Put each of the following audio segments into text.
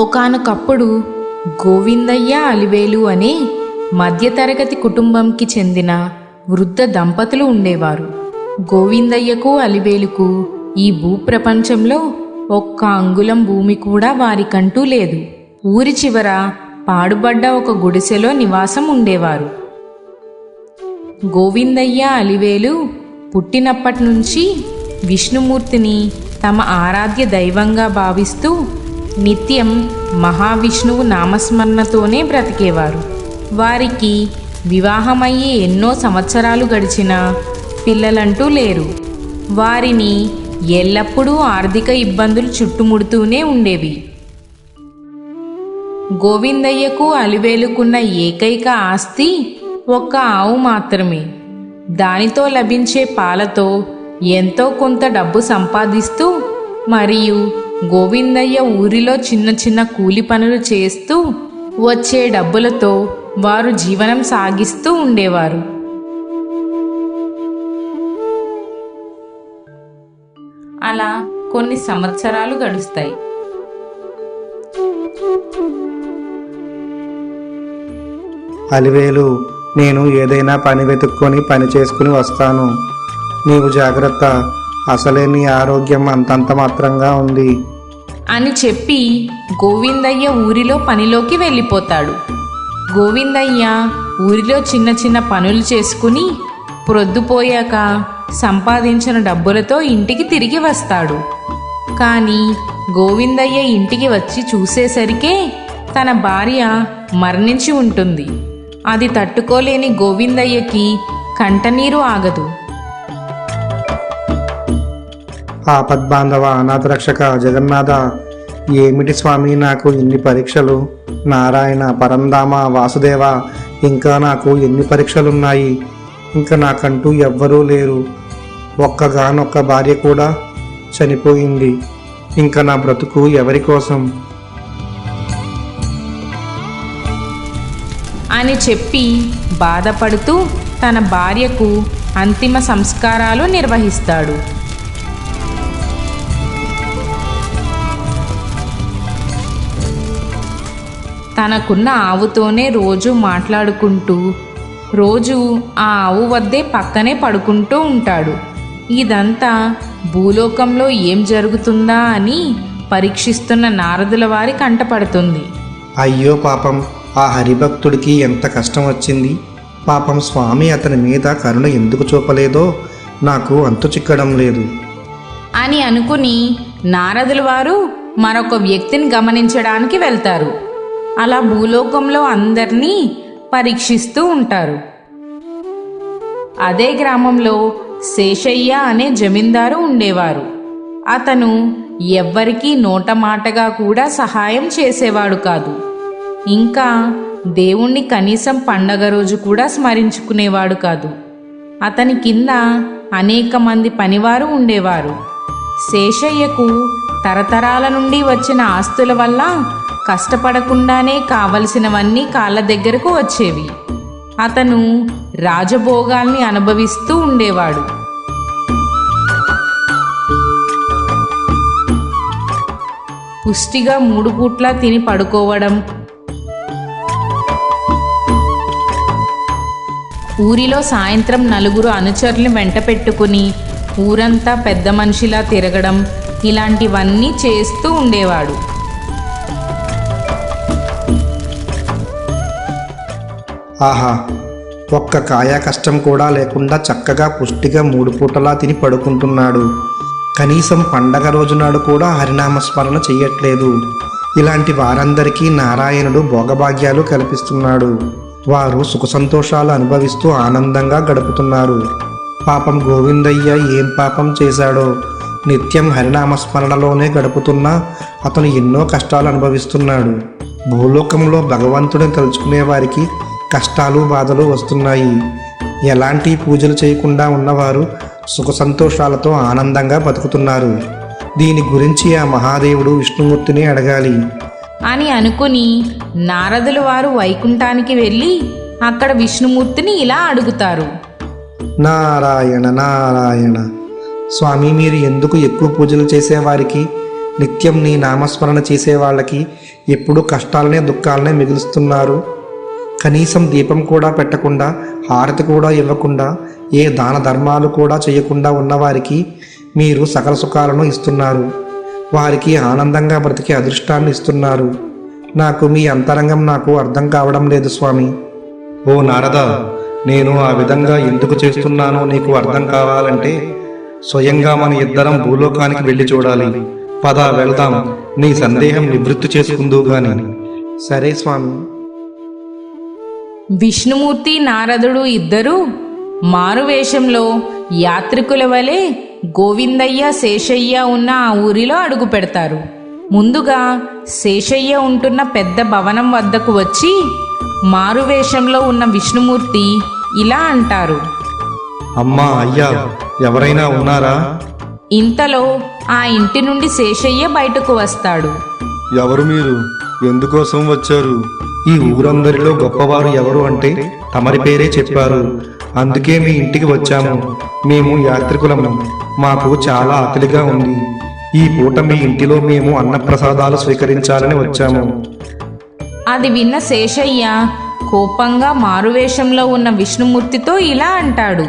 ఒకానొకప్పుడు గోవిందయ్య అలివేలు అనే మధ్యతరగతి కుటుంబంకి చెందిన వృద్ధ దంపతులు ఉండేవారు. గోవిందయ్యకు అలివేలుకు ఈ భూప్రపంచంలో ఒక్క అంగుళం భూమి కూడా వారికంటూ లేదు. ఊరి చివర పాడుబడ్డ ఒక గుడిసెలో నివాసం ఉండేవారు. గోవిందయ్య అలివేలు పుట్టినప్పటి నుంచి విష్ణుమూర్తిని తమ ఆరాధ్య దైవంగా భావిస్తూ నిత్యం మహావిష్ణువు నామస్మరణతోనే బ్రతికేవారు. వారికి వివాహమయ్యే ఎన్నో సంవత్సరాలు గడిచినా పిల్లలంటూ లేరు. వారిని ఎల్లప్పుడూ ఆర్థిక ఇబ్బందులు చుట్టుముడుతూనే ఉండేవి. గోవిందయ్యకు అలివేలుకున్న ఏకైక ఆస్తి ఒక్క ఆవు మాత్రమే. దానితో లభించే పాలతో ఎంతో కొంత డబ్బు సంపాదిస్తూ మరియు గోవిందయ్య ఊరిలో చిన్న చిన్న కూలి పనులు చేస్తూ వచ్చే డబ్బులతో వారు జీవనం సాగిస్తూ ఉండేవారు. అలా కొన్ని సంవత్సరాలు గడుస్తాయి. అలివేలు నేను ఏదైనా పని వెతుక్కొని పని చేసుకుని వస్తాను. నీవు జాగ్రత్త. అసలే నీ ఆరోగ్యం అంతంత మాత్రంగా ఉంది. అని చెప్పి గోవిందయ్య ఊరిలో పనిలోకి వెళ్ళిపోతాడు. గోవిందయ్య ఊరిలో చిన్న చిన్న పనులు చేసుకుని ప్రొద్దుపోయాక సంపాదించిన డబ్బులతో ఇంటికి తిరిగి వస్తాడు. కానీ గోవిందయ్య ఇంటికి వచ్చి చూసేసరికే తన భార్య మరణించి ఉంటుంది. అది తట్టుకోలేని గోవిందయ్యకి కంటనీరు ఆగదు. ఆపద్బాంధవ అనాథరక్షక జగన్నాథ ఏమిటి స్వామి నాకు ఇన్ని పరీక్షలు? నారాయణ పరంధామ వాసుదేవ ఇంకా నాకు ఎన్ని పరీక్షలున్నాయి? ఇంకా నాకంటూ ఎవ్వరూ లేరు. ఒక్కగానొక్క భార్య కూడా చనిపోయింది. ఇంకా నా బ్రతుకు ఎవరి కోసం? అని చెప్పి బాధపడుతూ తన భార్యకు అంతిమ సంస్కారాలు నిర్వహిస్తాడు. తనకున్న ఆవుతోనే రోజు మాట్లాడుకుంటూ రోజు ఆ ఆవు వద్దే పక్కనే పడుకుంటూ ఉంటాడు. ఇదంతా భూలోకంలో ఏం జరుగుతుందా అని పరీక్షిస్తున్న నారదుల వారి కంటపడుతుంది. అయ్యో పాపం ఆ హరిభక్తుడికి ఎంత కష్టం వచ్చింది. పాపం స్వామి అతని మీద కరుణ ఎందుకు చూపలేదో నాకు అంతు చిక్కడం లేదు. అని అనుకుని నారదుల వారు మరొక వ్యక్తిని గమనించడానికి వెళ్తారు. అలా భూలోకంలో అందరినీ పరీక్షిస్తూ ఉంటారు. అదే గ్రామంలో శేషయ్య అనే జమీందారు ఉండేవారు. అతను ఎవ్వరికీ నోటమాటగా కూడా సహాయం చేసేవాడు కాదు. ఇంకా దేవుణ్ణి కనీసం పండగ రోజు కూడా స్మరించుకునేవాడు కాదు. అతని కింద అనేక మంది పనివారు ఉండేవారు. శేషయ్యకు తరతరాల నుండి వచ్చిన ఆస్తుల వల్ల కష్టపడకుండానే కావలసినవన్నీ కాళ్ళ దగ్గరకు వచ్చేవి. అతను రాజభోగాల్ని అనుభవిస్తూ ఉండేవాడు. పుష్టిగా మూడు పూట్ల తిని పడుకోవడం. ఊరిలో సాయంత్రం నలుగురు అనుచరులు వెంట పెట్టుకుని ఊరంతా పెద్ద మనిషిలా తిరగడం ఇలాంటివన్నీ చేస్తూ ఉండేవాడు. ఆహా ఒక్క కాయా కష్టం కూడా లేకుండా చక్కగా పుష్టిగా మూడు పూటలా తిని పడుకుంటున్నాడు. కనీసం పండగ రోజు నాడు కూడా హరినామస్మరణ చెయ్యట్లేదు. ఇలాంటి వారందరికీ నారాయణుడు భోగభాగ్యాలు కల్పిస్తున్నాడు. వారు సుఖ సంతోషాలు అనుభవిస్తూ ఆనందంగా గడుపుతున్నారు. పాపం గోవిందయ్య ఏం పాపం చేశాడో నిత్యం హరినామస్మరణలోనే గడుపుతున్నా అతను ఎన్నో కష్టాలు అనుభవిస్తున్నాడు. భూలోకంలో భగవంతుడిని తలుచుకునే వారికి కష్టాలు బాధలు వస్తున్నాయి. ఎలాంటి పూజలు చేయకుండా ఉన్నవారు సుఖ సంతోషాలతో ఆనందంగా బతుకుతున్నారు. దీని గురించి ఆ మహాదేవుడు విష్ణుమూర్తిని అడగాలి. అని అనుకుని నారదుల వారు వైకుంఠానికి వెళ్ళి అక్కడ విష్ణుమూర్తిని ఇలా అడుగుతారు. నారాయణ నారాయణ స్వామి మీరు ఎందుకు ఎక్కువ పూజలు చేసేవారికి నిత్యం నీ నామస్మరణ చేసే వాళ్ళకి ఎప్పుడు కష్టాలనే దుఃఖాలనే మిగులుస్తున్నారు? కనీసం దీపం కూడా పెట్టకుండా హారతి కూడా ఇవ్వకుండా ఏ దాన ధర్మాలు కూడా చేయకుండా ఉన్నవారికి మీరు సకల సుఖాలను ఇస్తున్నారు. వారికి ఆనందంగా బ్రతికే అదృష్టాన్ని ఇస్తున్నారు. నాకు మీ అంతరంగం నాకు అర్థం కావడం లేదు స్వామి. ఓ నారద నేను ఆ విధంగా ఎందుకు చేస్తున్నానో నీకు అర్థం కావాలంటే స్వయంగా మన ఇద్దరం భూలోకానికి వెళ్ళి చూడాలి. పద వెళ్దాం. నీ సందేహం నివృత్తి చేసుకుందు గాని. సరే స్వామి. విష్ణుమూర్తి నారదుడు ఇద్దరూ మారువేషంలో యాత్రికుల వలె గోవిందయ్య శేషయ్య ఉన్న ఆ ఊరిలో అడుగు పెడతారు. ముందుగా శేషయ్య ఉంటున్న పెద్ద భవనం వద్దకు వచ్చి మారువేషంలో ఉన్న విష్ణుమూర్తి ఇలా అంటారు. అమ్మా అయ్యా ఎవరైనా ఉన్నారా? ఇంతలో ఆ ఇంటి నుండి శేషయ్య బయటకు వస్తాడు. ఎవరు మీరు? ఎందుకోసం వచ్చారు? ఈ ఊరందరిలో గొప్పవారు ఎవరు అంటే తమరి పేరే చెప్పారు. అందుకే మీ ఇంటికి వచ్చాము. మేము యాత్రికులము. మాకు చాలా ఆకలిగా ఉంది. ఈ పూట మీ ఇంటిలో మేము అన్నప్రసాదాలు స్వీకరించాలని వచ్చాము. అది విన్న శేషయ్య కోపంగా మారువేషంలో ఉన్న విష్ణుమూర్తితో ఇలా అంటాడు.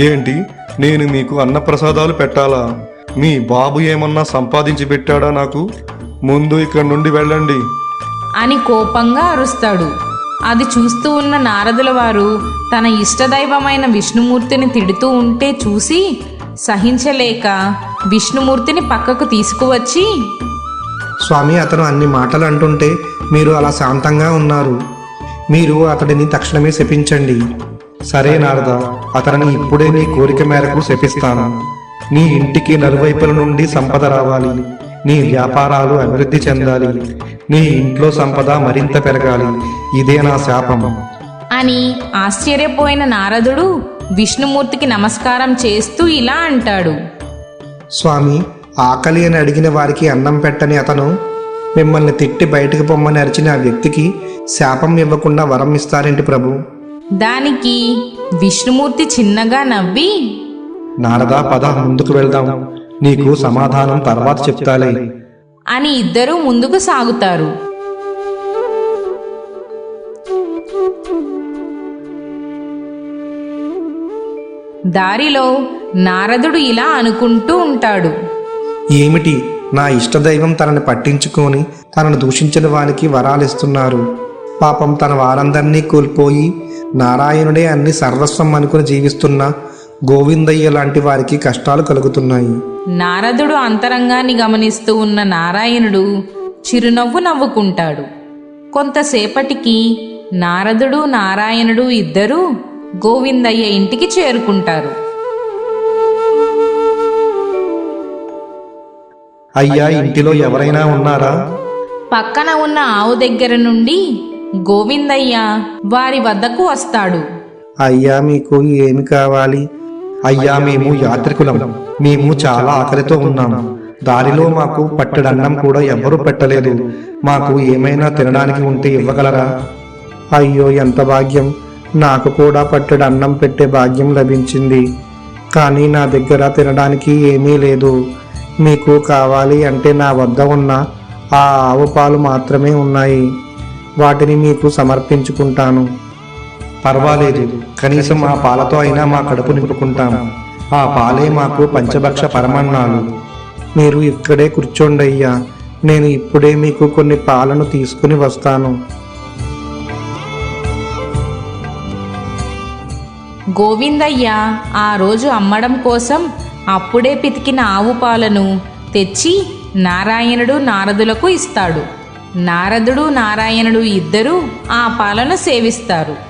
ఏంటి? నేను మీకు అన్నప్రసాదాలు పెట్టాలా? మీ బాబు ఏమన్నా సంపాదించి పెట్టాడా నాకు? ముందు ఇక్కడ నుండి వెళ్ళండి. అని కోపంగా అరుస్తాడు. అది చూస్తూ ఉన్న నారదుల వారు తన ఇష్టదైవమైన విష్ణుమూర్తిని తిడుతూ ఉంటే చూసి సహించలేక విష్ణుమూర్తిని పక్కకు తీసుకువచ్చి స్వామి అతను అన్ని మాటలు అంటుంటే మీరు అలా శాంతంగా ఉన్నారు. మీరు అతడిని తక్షణమే శపించండి. సరే నారద. అతనిని ఇప్పుడే నీ కోరిక మేరకు శపిస్తాను. నీ ఇంటికి నలువైపుల నుండి సంపద రావాలి. నీ వ్యాపారాలు అభివృద్ధి చెందాలి. నీ ఇంట్లో సంపద మరింత పెరగాలి. ఇదే నా శాపం. అని ఆశ్చర్యపోయిన నారదుడు విష్ణుమూర్తికి నమస్కారం చేస్తూ ఇలా అంటాడు. స్వామి ఆకలి అని అడిగిన వారికి అన్నం పెట్టని అతను మిమ్మల్ని తిట్టి బయటకు పొమ్మని అరిచిన ఆ వ్యక్తికి శాపం ఇవ్వకుండా వరం ఇస్తారేంటి ప్రభు? దానికి విష్ణుమూర్తి చిన్నగా నవ్వి నారదా పద ముందుకు వెళ్దాం. నీకు సమాధానం తర్వాత చెప్తాలే. అని ఇద్దరూ ముందుకు సాగుతారు. దారిలో నారదుడు ఇలా అనుకుంటూ ఉంటాడు. ఏమిటి? నా ఇష్టదైవం తనని పట్టించుకొని తనను దూషించిన వానికి వరాలిస్తున్నారు. పాపం తన వారందరినీ కోల్పోయి నారాయణుడే అన్ని సర్వస్వం అనుకుని జీవిస్తున్న గోవిందయ్య లాంటి వారికి కష్టాలు కలుగుతున్నాయి. నారదుడు అంతరంగాన్ని గమనిస్తూ ఉన్న నారాయణుడు చిరునవ్వు నవ్వుకుంటాడు. కొంతసేపటికి నారదుడు నారాయణుడు ఇద్దరూ గోవిందయ్య ఇంటికి చేరుకుంటారు. అయ్యా ఇంటిలో ఎవరైనా ఉన్నారా? పక్కన ఉన్న ఆవు దగ్గర నుండి గోవిందయ్య వారి వద్దకు వస్తాడు. అయ్యా మీకు ఏమి కావాలి? అయ్యా మేము యాత్రికులం. మేము చాలా ఆకలితో ఉన్నాం. దారిలో మాకు పట్టెడన్నం కూడా ఎవ్వరూ పెట్టలేదు. మాకు ఏమైనా తినడానికి ఉంటే ఇవ్వగలరా? అయ్యో ఎంత భాగ్యం. నాకు కూడా పట్టెడు అన్నం పెట్టే భాగ్యం లభించింది. కానీ నా దగ్గర తినడానికి ఏమీ లేదు. మీకు కావాలి అంటే నా వద్ద ఉన్న ఆ ఆవు పాలు మాత్రమే ఉన్నాయి. వాటిని మీకు సమర్పించుకుంటాను. పర్వాలేదు. కనీసం ఆ పాలతో అయినా మా కడుపు నింపుకుంటాం. ఆ పాలే మాకు పంచభక్ష పరమన్నాలు. మీరు ఇక్కడే కూర్చోండి అయ్యా. నేను ఇప్పుడే మీకు కొన్ని పాలను తీసుకుని వస్తాను. గోవిందయ్య ఆ రోజు అమ్మడం కోసం అప్పుడే పితికిన ఆవు పాలను తెచ్చి నారాయణుడు నారదులకు ఇస్తాడు. నారదుడు నారాయణుడు ఇద్దరూ ఆ పాలను సేవిస్తారు.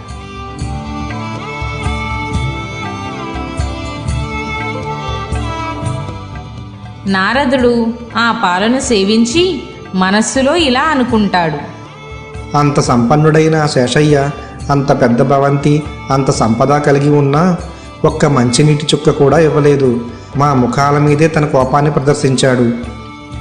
నారదుడు ఆ పాలను సేవించి మనస్సులో ఇలా అనుకుంటాడు. అంత సంపన్నుడైన శేషయ్య అంత పెద్ద భవంతి అంత సంపద కలిగి ఉన్నా ఒక్క మంచినీటి చుక్క కూడా ఇవ్వలేదు. మా ముఖాల మీదే తన కోపాన్ని ప్రదర్శించాడు.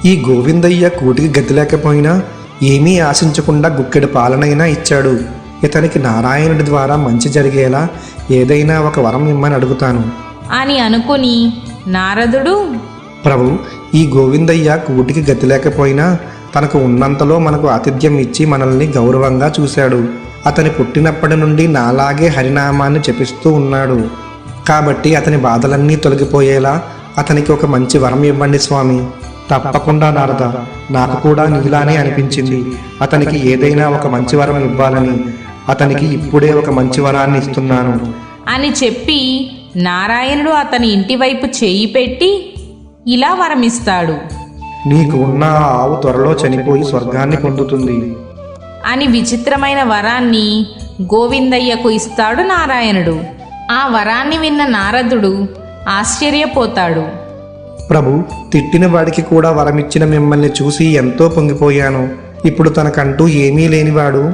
ఈ గోవిందయ్య కూటికి గతి లేకపోయినా ఏమీ ఆశించకుండా గుక్కెడు పాలనైనా ఇచ్చాడు. ఇతనికి నారాయణుడి ద్వారా మంచి జరిగేలా ఏదైనా ఒక వరం ఇమ్మని అడుగుతాను. అని అనుకుని నారదుడు ప్రభు ఈ గోవిందయ్య కూటికి గతి లేకపోయినా తనకు ఉన్నంతలో మనకు ఆతిథ్యం ఇచ్చి మనల్ని గౌరవంగా చూశాడు. అతని పుట్టినప్పటి నుండి నాలాగే హరినామాన్ని జపిస్తూ ఉన్నాడు. కాబట్టి అతని బాధలన్నీ తొలగిపోయేలా అతనికి ఒక మంచి వరం ఇవ్వండి స్వామి. తప్పకుండా నారద నాకు కూడా నీలానే అనిపించింది. అతనికి ఏదైనా ఒక మంచి వరం ఇవ్వాలని అతనికి ఇప్పుడే ఒక మంచి వరాన్ని ఇస్తున్నాను. అని చెప్పి నారాయణుడు అతని ఇంటి వైపు చేయి పెట్టి ఇలా వరమిస్తాడు. నీకు ఉన్న ఆవు త్వరలో చనిపోయి స్వర్గాన్ని పొందుతుంది. అని విచిత్రమైన వరాన్ని గోవిందయ్యకు ఇస్తాడు నారాయణుడు. ఆ వరాన్ని విన్న నారదుడు ఆశ్చర్యపోతాడు. ప్రభు తిట్టిన వాడికి కూడా వరమిచ్చిన మిమ్మల్ని చూసి ఎంతో పొంగిపోయాను. ఇప్పుడు తనకంటూ ఏమీ లేనివాడు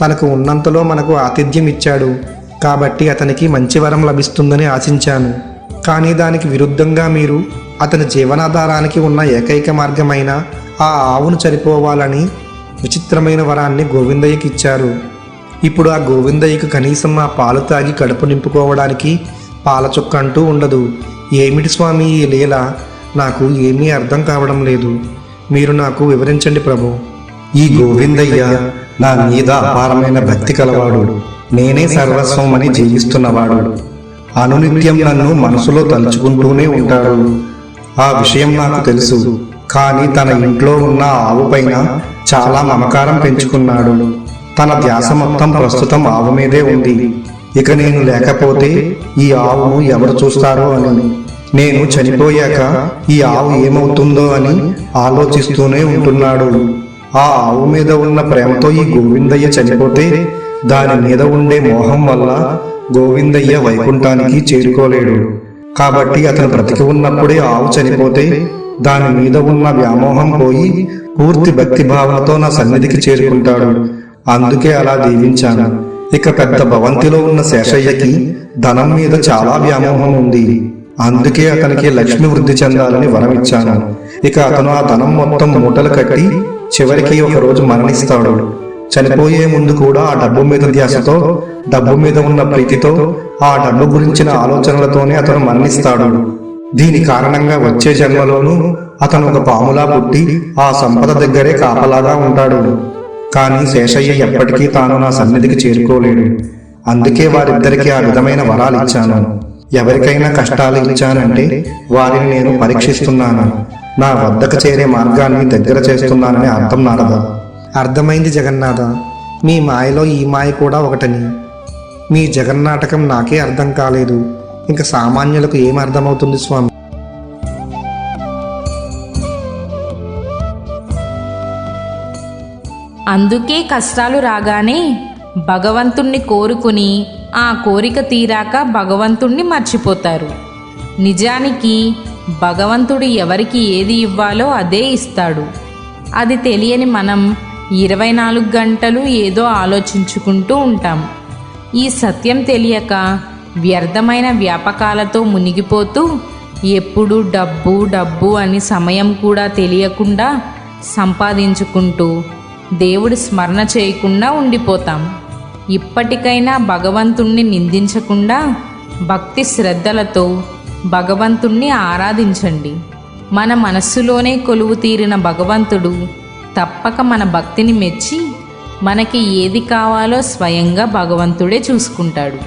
తనకు ఉన్నంతలో మనకు ఆతిథ్యం ఇచ్చాడు. కాబట్టి అతనికి మంచి వరం లభిస్తుందని ఆశించాను. కానీ దానికి విరుద్ధంగా మీరు అతని జీవనాధారానికి ఉన్న ఏకైక మార్గమైన ఆ ఆవును చనిపోవాలని విచిత్రమైన వరాన్ని గోవిందయ్యకి ఇచ్చారు. ఇప్పుడు ఆ గోవిందయ్యకు కనీసం ఆ పాలు తాగి కడుపు నింపుకోవడానికి పాల చుక్క అంటూ ఉండదు. ఏమిటి స్వామి ఈ లీల? నాకు ఏమీ అర్థం కావడం లేదు. మీరు నాకు వివరించండి ప్రభు. ఈ గోవిందయ్య నా మీద అపారమైన భక్తి కలవాడు. నేనే సర్వస్వం అని జీవిస్తున్నవాడు అనునిత్యం నన్ను మనసులో తలుచుకుంటూనే ఉంటాడు. ఆ విషయం నాకు తెలుసు. కానీ తన ఇంట్లో ఉన్న ఆవు పైన చాలా మమకారం పెంచుకున్నాడు. తన ధ్యాస మొత్తం ప్రస్తుతం ఆవు మీదే ఉంది. ఇక నేను లేకపోతే ఈ ఆవును ఎవరు చూస్తారో అని. నేను చనిపోయాక ఈ ఆవు ఏమవుతుందో అని ఆలోచిస్తూనే ఉంటున్నాడు. ఆ ఆవు మీద ఉన్న ప్రేమతో ఈ గోవిందయ్య చనిపోతే దాని మీద ఉండే మోహం వల్ల గోవిందయ్య వైకుంఠానికి చేరుకోలేడు. కాబట్టి అతను బ్రతికి ఉన్నప్పుడే ఆవు చనిపోతే దాని మీద ఉన్న వ్యామోహం పోయి పూర్తి భక్తి భావంతో నా సన్నిధికి చేరుకుంటాడు. అందుకే అలా దీవించాను. ఇక పెద్ద భవంతిలో ఉన్న శేషయ్యకి ధనం మీద చాలా వ్యామోహం ఉంది. అందుకే అతనికి లక్ష్మి వృద్ధి చెందాలని వరం ఇచ్చాను. ఇక అతను ఆ ధనం మొత్తం మూటలు కట్టి చివరికి ఒక రోజు మరణిస్తాడు. చనిపోయే ముందు కూడా ఆ డబ్బు మీద ధ్యాసతో డబ్బు మీద ఉన్న ప్రీతితో ఆ డబ్బు గురించిన ఆలోచనలతోనే అతను మరణిస్తాడు. దీని కారణంగా వచ్చే జన్మలోనూ అతను ఒక పాములా పుట్టి ఆ సంపద దగ్గరే కాపలాగా ఉంటాడు. కానీ శేషయ్య ఎప్పటికీ తాను నా సన్నిధికి చేరుకోలేడు. అందుకే వారిద్దరికీ ఆ విధమైన వరాలు ఇచ్చాను. ఎవరికైనా కష్టాలు ఇచ్చానంటే వారిని నేను పరీక్షిస్తున్నాను. నా వద్దకు చేరే మార్గాన్ని దగ్గర చేస్తున్నానని అర్థం నారదా. అర్థమైంది జగన్నాథ. మీ మాయలో ఈ మాయ కూడా ఒకటని. మీ జగన్నాటకం నాకే అర్థం కాలేదు. ఇంకా సామాన్యులకు ఏం అర్థమవుతుంది స్వామి? అందుకే కష్టాలు రాగానే భగవంతుణ్ణి కోరుకుని ఆ కోరిక తీరాక భగవంతుణ్ణి మర్చిపోతారు. నిజానికి భగవంతుడు ఎవరికి ఏది ఇవ్వాలో అదే ఇస్తాడు. అది తెలియని మనం ఇరవై నాలుగు గంటలు ఏదో ఆలోచించుకుంటూ ఉంటాం. ఈ సత్యం తెలియక వ్యర్థమైన వ్యాపకాలతో మునిగిపోతూ ఎప్పుడు డబ్బు డబ్బు అని సమయం కూడా తెలియకుండా సంపాదించుకుంటూ దేవుడి స్మరణ చేయకుండా ఉండిపోతాం. ఇప్పటికైనా భగవంతుణ్ణి నిందించకుండా భక్తి శ్రద్ధలతో భగవంతుణ్ణి ఆరాధించండి. మన మనస్సులోనే కొలువు తీరిన భగవంతుడు తప్పక మన భక్తిని మెచ్చి మనకి ఏది కావాలో స్వయంగా భగవంతుడే చూసుకుంటాడు.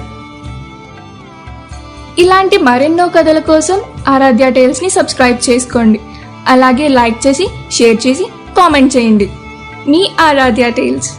ఇలాంటి మరెన్నో కథల కోసం ఆరాధ్య టేల్స్ని సబ్స్క్రైబ్ చేసుకోండి. అలాగే లైక్ చేసి షేర్ చేసి కామెంట్ చేయండి. మీ ఆరాధ్య టేల్స్.